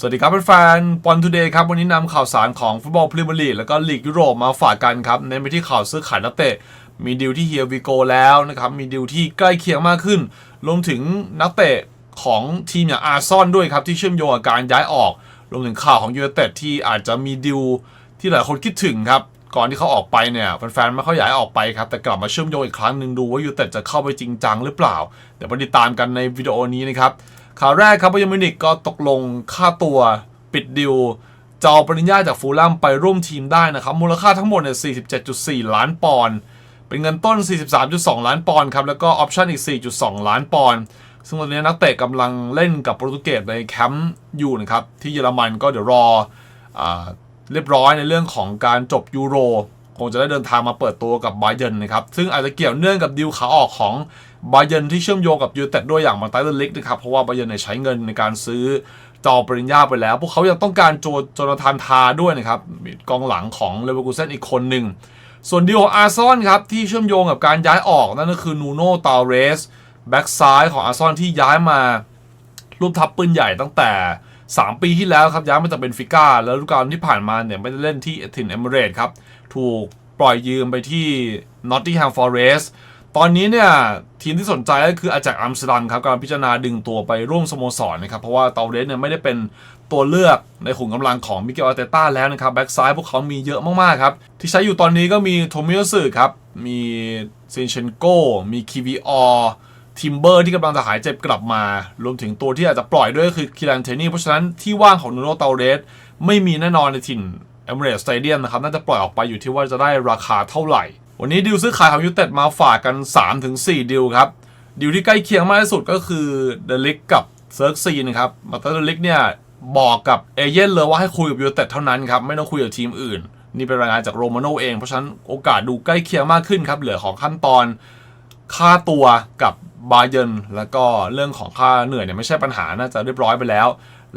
สวัสดีครับแฟนบอลทูเดย์ครับ วันนี้นำข่าวสารของฟุตบอลพรีเมียร์ลีกแล้วก็ลีกยุโรปมาฝากกันครับ เน้นไปที่ข่าวซื้อขายนักเตะ มีดีลที่เฮียวิโกแล้วนะครับ มีดีลที่ใกล้เคียงมากขึ้น รวมถึงนักเตะของทีมอย่างอาร์ซอนด้วยครับ ที่เชื่อมโยงกับการย้ายออก รวมถึงข่าวของยูเนเต็ดที่อาจจะมีดีลที่หลายคนคิดถึงครับ ก่อนที่เขาออกไปเนี่ยแฟนๆไม่ค่อยอยากออกไปครับแต่กลับมาเชื่อมโยงอีกครั้งหนึ่งดูว่ายูเนเต็ดจะเข้าไปจริงจังหรือเปล่า เดี๋ยวมาติดตามกันในวิดีโอนี้นะครับ ข่าวแรกครับบาเยร์นมิวนิกก็ตกลงค่าตัวปิดดิวจะเอาปริญญาจากฟูลแลมไปร่วมทีมได้นะครับ มูลค่าทั้งหมดเนี่ย47.4 ล้านปอนด์เป็นเงินต้น 43.2 ล้านปอนด์ครับ แล้วก็ออปชั่นอีก 4.2 ล้านปอนด์ซึ่งตอนนี้นักเตะกำลังเล่นกับโปรตุเกสในแคมป์อยู่นะครับ ที่เยอรมันก็เดี๋ยวรออเรียบร้อยในเรื่องของการจบยูโร คงจะได้เดินทางมาเปิดตัวกับไบเยร์นนะครับ ซึ่งอาจจะเกี่ยวเนื่องกับดีลขาออกของไบเยร์นที่เชื่อมโยงกับยูเต็ดด้วยอย่างมาไตเลนลิกนะครับ เพราะว่าไบเยร์นเนี่ยใช้เงินในการซื้อจอปริญญาไปแล้ว พวกเขายังต้องการโจโจนาธานทาด้วยนะครับกองหลังของเลเวอร์คูเซนอีกคนหนึ่ง ส่วนดีลของอาร์ซอนครับที่เชื่อมโยงกับการย้ายออกนั่นก็คือนูโน่ตาเรสแบ็กซ้ายของอาร์ซอนที่ย้ายมารูปทับปืนใหญ่ตั้งแต่ 3 ปีที่แล้วครับย้ายมาจากเบนฟิก้าแล้วฤดูกาลที่ผ่านมาเนี่ยไม่ได้เล่นที่เอทินเอมิเรตครับ ถูกปล่อยยืมไปที่นอตติงแฮมฟอเรสต์ตอนนี้เนี่ยทีมที่สนใจก็คืออาจากอัมสเตอร์ดัมครับกำลังพิจารณาดึงตัวไปร่วมสโมสรนะครับ เพราะว่าเตาเรสเนี่ยไม่ได้เป็นตัวเลือกในขุมกำลังของมิเกลอาเตต้าแล้วนะครับ แบ็กซ้ายพวกเขามีเยอะมาก ๆ ครับ ที่ใช้อยู่ตอนนี้ก็มีโทมิโยสึครับ มีเซนเชนโกมีคีวีออ ทิมเบอร์ที่กำลังจะหายเจ็บกลับมา รวมถึงตัวที่อาจจะปล่อยด้วยคือคิรันเทนี่ เพราะฉะนั้นที่ว่างของนูโนเตาเรสไม่มีแน่นอนในถิ่นเอมเรสสเตเดียมนะครับ น่าจะปล่อยออกไปอยู่ที่ว่าจะได้ราคาเท่าไหร่ วันนี้ดิวซื้อขายของยูเต็ดมาฝากกัน 3-4 ดิวครับ ดิวที่ใกล้เคียงมากที่สุดก็คือเดลิกกับเซิร์กซีนะครับมาตเดลิกเนี่ยบอกกับเอเย่นเลยว่าให้คุยกับยูเต็ดเท่านั้นครับไม่ต้องคุยกับทีมอื่น นี่เป็นรายงานจากโรมาโนเองเพราะฉะนั้นโอกาสดูใกล้เคียงมากขึ้นครับเหลือของขั้นตอน ค่าตัวกับบาเยร์นแล้วก็เรื่องของค่าเหนื่อยเนี่ยไม่ใช่ปัญหาน่าจะเรียบร้อยไปแล้ว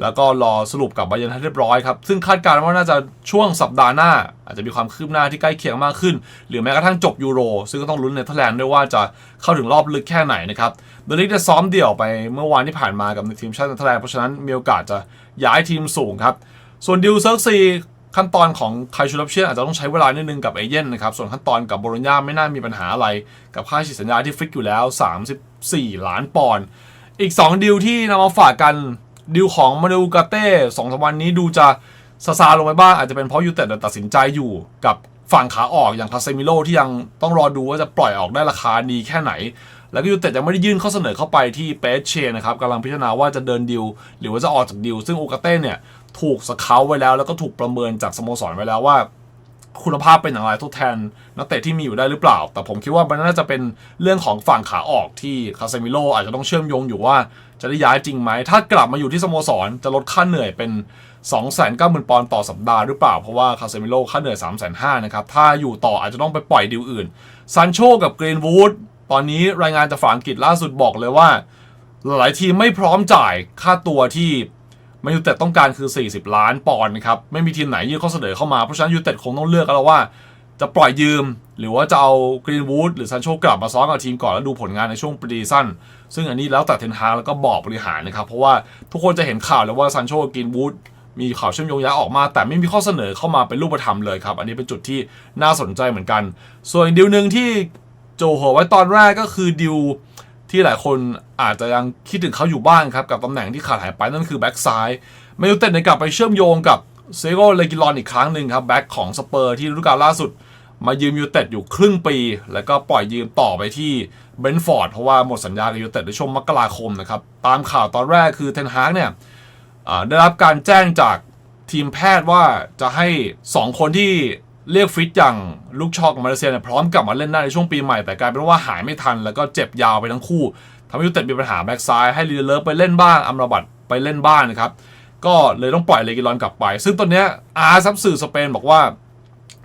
แล้วก็รอสรุปกับบาเยร์นให้เรียบร้อยครับ ซึ่งคาดการณ์ว่าน่าจะช่วงสัปดาห์หน้า อาจจะมีความคืบหน้าที่ใกล้เคียงมากขึ้น หรือแม้กระทั่งจบยูโร ซึ่งก็ต้องลุ้นเนเธอร์แลนด์ด้วยว่าจะเข้าถึงรอบลึกแค่ไหนนะครับเดลิกได้ซ้อมเดี่ยวไปเมื่อวานที่ผ่านมากับทีมชาติเนเธอร์แลนด์เพราะฉะนั้นมีโอกาสจะย้ายทีมสูงครับส่วนดิวเซิร์กซี ขั้นตอนของไคชูรับเชียนอาจจะต้องใช้เวลานิดนึงกับเอเย่นนะครับ ส่วนขั้นตอนกับโบโลญญาไม่น่ามีปัญหาอะไร กับค่าฉีดสัญญาที่ฟิกอยู่แล้ว 34 ล้านปอนด์อีก 2 ดิวที่นำมาฝากกันดิวของมาดูกาเต้สองสามวันนี้ดูจะซาซาลงไปบ้างอาจจะเป็นเพราะยูเต็ดตัดสินใจอยู่กับฝั่งขาออกอย่างคาเซมิโลที่ยังต้องรอดูว่าจะปล่อยออกได้ราคาดีแค่ไหน แล้วก็ยูเต็ดยังไม่ได้ยื่นข้อเสนอเข้าไปที่เปเชนะครับกำลังพิจารณาว่าจะเดินดิวหรือว่าจะออกจากดิวซึ่งโอกาเต้เนี่ย ถูกสเกาไว้แล้ว แล้วก็ถูกประเมินจากสโมสรไว้แล้วว่า คุณภาพเป็นอย่างไรทดแทน นักเตะที่มีอยู่ได้หรือเปล่า แต่ผมคิดว่ามันน่าจะเป็นเรื่องของฝั่งขาออกที่คาเซมิโลอาจจะต้องเชื่อมโยงอยู่ว่าจะได้ย้ายจริงไหม ถ้ากลับมาอยู่ที่สโมสรจะลดค่าเหนื่อยเป็น 290,000ปอนด์ต่อสัปดาห์หรือเปล่า เพราะว่าคาเซมิโลค่าเหนื่อย 350,000นะครับ ถ้าอยู่ต่ออาจจะต้องไปปล่อยดีลอื่น ซันโชกับเกรนวูด ตอนนี้รายงานจากฝั่งอังกฤษล่าสุดบอกเลยว่า หลายทีมไม่พร้อมจ่ายค่าตัวที่ แมนยูเต็ดต้องการคือ 40 ล้านปอนด์ครับไม่มีทีมไหนยื่นข้อเสนอเข้ามา เพราะฉะนั้นยูเต็ดคงต้องเลือกแล้วว่า จะปล่อยยืม หรือว่าจะเอากรีนวูดหรือซันโชกลับมาซ้อมกับทีมก่อนแล้วดูผลงานในช่วงปรีสั้นซึ่งอันนี้แล้วแต่เทนฮาแล้วก็บอกบริหารนะครับ เพราะว่าทุกคนจะเห็นข่าวแล้วว่าซันโชกับกรีนวูดมีข่าวเชื่อมโยงย้ายออกมา แต่ไม่มีข้อเสนอเข้ามาเป็นรูปธรรมเลยครับ อันนี้เป็นจุดที่น่าสนใจเหมือนกัน ส่วนอีกดิวหนึ่งที่โจโหไว้ตอนแรกก็คือดิว ที่หลายคนอาจจะยังคิดถึงเขาอยู่บ้างครับ กับตำแหน่งที่ขาดหายไปนั่นคือแบ็กซ้ายแมนยูเต็ดในยกลับไปเชื่อมโยงกับเซโกเลกิลอนอีกครั้งหนึ่งครับแบ็กของสเปอร์ที่ฤดูกาลล่าสุด มายืมยูเต็ดอยู่ครึ่งปี แล้วก็ปล่อยยืมต่อไปที่เบนฟอร์ดเพราะว่าหมดสัญญากับยูเต็ดในช่วงมกราคมนะครับตามข่าวตอนแรกคือเทนฮากเนี่ยได้รับการแจ้งจากทีมแพทย์ว่าจะให้ 2 คนที่ เรียกฟิตอย่างลูกชอกกับมาเลเซียเนี่ยพร้อมกลับมาเล่นได้ในช่วงปีใหม่แต่กลายเป็นว่าหายไม่ทัน แล้วก็เจ็บยาวไปทั้งคู่ทำให้ยูเต็ดมีปัญหาแบ็กซ้ายให้ลีเลิฟไปเล่นบ้างอัมราบัตไปเล่นบ้างนะครับก็เลยต้องปล่อยเลกิลอนกลับไป ซึ่งตอนนี้อาร์ซับสื่อสเปนบอกว่า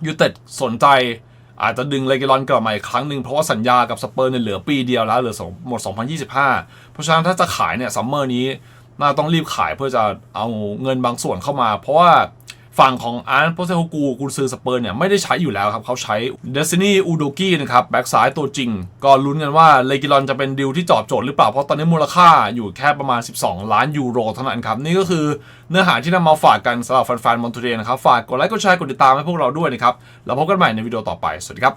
ยูเต็ดสนใจอาจจะดึงเลกิลอนกลับมาอีกครั้งหนึ่งเพราะว่าสัญญากับสเปอร์เนี่ยเหลือปีเดียวแล้วเหลือหมด 2025 เพราะฉะนั้นถ้าจะขายเนี่ยซัมเมอร์นี้น่าต้องรีบขายเพื่อจะเอาเงินบางส่วนเข้ามา เพราะว่า ฝั่งของอาร์ตโปเซโฮกูกุนซือสเปอร์เนี่ยไม่ได้ใช้อยู่แล้วครับเขาใช้เดซินีอูโดกี้นะครับแบ็กซ้ายตัวจริง ก็ลุ้นกันว่าเลกิลอนจะเป็นดิวที่จอบโจทย์หรือเปล่า เพราะตอนนี้มูลค่าอยู่แค่ประมาณ 12 ล้านยูโรเท่านั้นครับ นี่ก็คือเนื้อหาที่นำมาฝากกันสำหรับแฟนๆมอนตูเดนะครับ ฝากกดไลค์กดแชร์กดติดตามให้พวกเราด้วยนะครับ แล้วพบกันใหม่ในวิดีโอต่อไป สวัสดีครับ